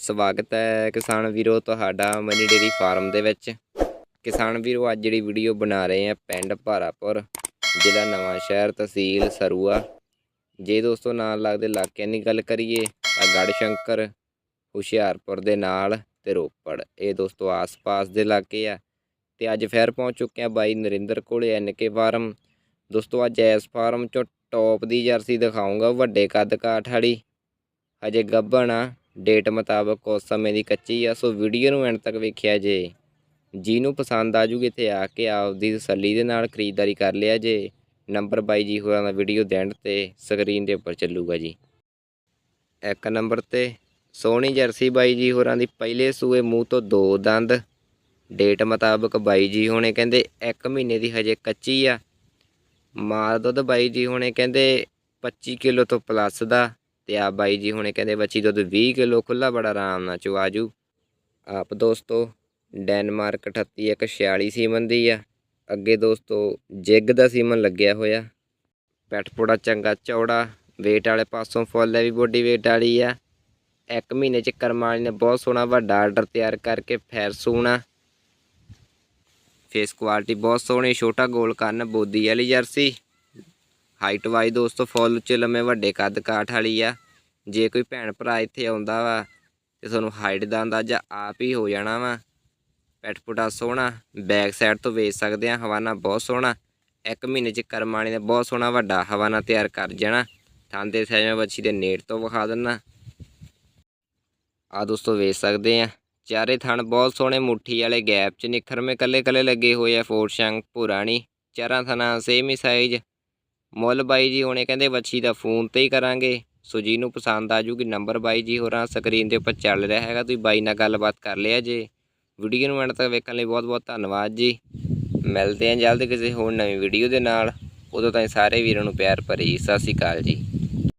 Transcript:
ਸਵਾਗਤ ਹੈ ਕਿਸਾਨ ਵੀਰੋ ਤੁਹਾਡਾ ਮਨੀ ਡੇਰੀ ਫਾਰਮ ਦੇ ਵਿੱਚ। ਕਿਸਾਨ ਵੀਰੋ, ਅੱਜ ਜਿਹੜੀ ਵੀਡੀਓ ਬਣਾ ਰਹੇ ਆ ਪਿੰਡ ਭਾਰਾਪੁਰ, ਜ਼ਿਲ੍ਹਾ ਨਵਾਂ ਸ਼ਹਿਰ ਤਹਿਸੀਲ ਸਰੂਆ। ਜੇ ਦੋਸਤੋ ਨਾਲ ਲੱਗਦੇ ਇਲਾਕਿਆਂ ਦੀ ਗੱਲ ਕਰੀਏ ਤਾਂ ਗੜ ਸ਼ੰਕਰ ਹੁਸ਼ਿਆਰਪੁਰ ਦੇ ਨਾਲ ਤੇ ਰੋਪੜ। ਇਹ ਦੋਸਤੋ ਆਸ-ਪਾਸ ਦੇ ਇਲਾਕੇ ਆ। ਤੇ ਅੱਜ ਫੇਰ ਪਹੁੰਚ ਚੁੱਕੇ ਆ ਬਾਈ ਨਰਿੰਦਰ ਕੋਲੇ ਐਨਕੇ ਫਾਰਮ। ਦੋਸਤੋ ਅੱਜ ਐਸ ਫਾਰਮ ਚੋਂ ਟੌਪ ਦੀ ਜਰਸੀ ਦਿਖਾਉਂਗਾ ਵੱਡੇ ਕੱਦ ਕਾਠ ਵਾਲੀ। ਹਜੇ ਗੱਭਣ ਆ। ਡੇਟ ਮੁਤਾਬਕ ਉਸ ਸਮੇਂ ਦੀ ਕੱਚੀ ਆ, ਸੋ ਵੀਡੀਓ ਨੂੰ ਐਂਡ ਤੱਕ ਵੇਖਿਆ ਜੇ। ਜਿਹਨੂੰ ਪਸੰਦ ਆ ਜੂਗੀ ਇੱਥੇ ਆ ਕੇ ਆਪਦੀ ਤਸੱਲੀ ਦੇ ਨਾਲ ਖਰੀਦਦਾਰੀ ਕਰ ਲਿਆ ਜੇ। ਨੰਬਰ ਬਾਈ ਜੀ ਹੋਰਾਂ ਦਾ ਵੀਡੀਓ ਦੇਣ ਤੇ ਸਕਰੀਨ ਦੇ ਉੱਪਰ ਚੱਲੂਗਾ ਜੀ। ਇੱਕ ਨੰਬਰ ਤੇ ਸੋਹਣੀ ਜਰਸੀ ਬਾਈ ਜੀ ਹੋਰਾਂ ਦੀ ਪਹਿਲੇ ਸੂਏ ਮੂੰਹ ਤੋਂ ਦੋ ਦੰਦ। ਡੇਟ ਮੁਤਾਬਕ ਬਾਈ ਜੀ ਹੋਣੇ ਕਹਿੰਦੇ 1 ਮਹੀਨੇ ਦੀ ਹਜੇ ਕੱਚੀ ਆ। ਮਾਲ ਦੁੱਧ ਬਾਈ ਜੀ ਹੋਣੇ ਕਹਿੰਦੇ 25 ਕਿਲੋ ਤੋਂ ਪਲੱਸ ਦਾ। ਤੇ ਆ ਬਾਈ ਜੀ ਹੁਣੇ ਕਹਿੰਦੇ ਬੱਚੀ ਦੁੱਧ 20 ਕਿਲੋ ਖੁੱਲਾ ਬੜਾ ਆਰਾਮ ਨਾਲ ਚੁਆਜੂ ਆਪ ਦੋਸਤੋ, ਡੈਨਮਾਰਕ 38146 ਸੀਮਨ ਦੀ ਆ। ਅੱਗੇ ਦੋਸਤੋ, ਜਿੱਗ ਦਾ ਸੀਮਨ ਲੱਗਿਆ ਹੋਇਆ। ਪੈਟ ਪੈਟਪੋੜਾ ਚੰਗਾ ਚੌੜਾ, weight ਵਾਲੇ ਪਾਸੋਂ ਫੁੱਲ ਹੈ ਵੀ ਬੋਡੀ weight ਵਾਲੀ ਆ। ਇੱਕ ਮਹੀਨੇ ਚ ਕਰਮਾਲੀ ਨੇ ਬਹੁਤ ਸੋਹਣਾ ਵੱਡਾ ਆਰਡਰ ਤਿਆਰ ਕਰਕੇ ਫੈਰ ਸੂਣਾ ਫੇਸ ਕੁਆਲਿਟੀ ਬਹੁਤ ਸੋਹਣੀ, ਛੋਟਾ ਗੋਲ ਕੰਨ ਬੋਦੀ ਵਾਲੀ ਜਰਸੀ। ਹਾਈਟ ਵਾਈਜ਼ ਦੋਸਤੋ ਫੁੱਲ ਉੱਚੇ ਲੰਮੇ ਵੱਡੇ ਕੱਦ ਕਾਠ ਵਾਲੀ ਆ। ਜੇ ਕੋਈ ਭੈਣ ਭਰਾ ਇੱਥੇ ਆਉਂਦਾ ਵਾ ਤੇ ਤੁਹਾਨੂੰ ਹਾਈਟ ਦਾ ਅੰਦਾਜ਼ਾ ਆਪ ਹੀ ਹੋ ਜਾਣਾ ਵਾ। ਪੈਟਪੁਟਾ ਸੋਹਣਾ ਬੈਕ ਸਾਈਡ ਤੋਂ ਵੇਚ ਸਕਦੇ ਆ, ਹਵਾਨਾ ਬਹੁਤ ਸੋਹਣਾ। ਇੱਕ ਮਹੀਨੇ ਚ ਕਰਮਾਣੀ ਦਾ ਬਹੁਤ ਸੋਹਣਾ ਵੱਡਾ ਹਵਾਨਾ ਤਿਆਰ ਕਰ ਜਾਣਾ। ਥਾਂ ਦੇ ਸੈਵੇਂ ਬੱਚੀ ਦੇ ਨੇੜ ਤੋਂ ਵਿਖਾ ਦਿੰਨਾ। ਆ ਦੋਸਤੋ, ਵੇਚ ਸਕਦੇ ਆ। ਚਾਰੇ ਥਣ ਬਹੁਤ ਸੋਹਣੇ, ਮੁੱਠੀ ਵਾਲੇ ਗੈਪ ਚ ਨਿਖਰਵੇਂ ਕੱਲੇ ਕੱਲੇ ਲੱਗੇ ਹੋਏ ਆ ਫੋਰ ਸ਼ੰਕ ਪੁਰਾਣੀ ਚਾਰਾਂ ਥਣਾ ਸੇਮ ਹੀ ਸਾਈਜ਼ ਮੁੱਲ ਬਾਈ ਜੀ ਹੁਣੇ ਕਹਿੰਦੇ ਵੱਛੀ ਦਾ ਫੋਨ ਤੇ ਹੀ ਕਰਾਂਗੇ। ਸੋ ਨੂੰ ਪਸੰਦ ਆ ਜੂਗੀ ਨੰਬਰ ਬਾਈ ਜੀ ਹੋਰਾਂ ਸਕਰੀਨ ਦੇ ਉੱਪਰ ਚੱਲ ਰਿਹਾ ਹੈਗਾ, ਤੁਸੀਂ ਬਾਈ ਨਾਲ ਗੱਲਬਾਤ ਕਰ ਲਿਆ ਜੇ। ਵੀਡੀਓ ਨੂੰ ਐਂਡ ਤੱਕ ਵੇਖਣ ਲਈ ਬਹੁਤ ਬਹੁਤ ਧੰਨਵਾਦ ਜੀ। ਮਿਲਦੇ ਹਾਂ ਜਲਦ ਕਿਸੇ ਹੋਰ ਨਵੀਂ ਵੀਡੀਓ ਦੇ ਨਾਲ। ਉਦੋਂ ਤਾਈਂ ਸਾਰੇ ਵੀਰਾਂ ਨੂੰ ਪਿਆਰ ਭਰੀ ਸਤਿ ਸ਼੍ਰੀ ਅਕਾਲ ਜੀ।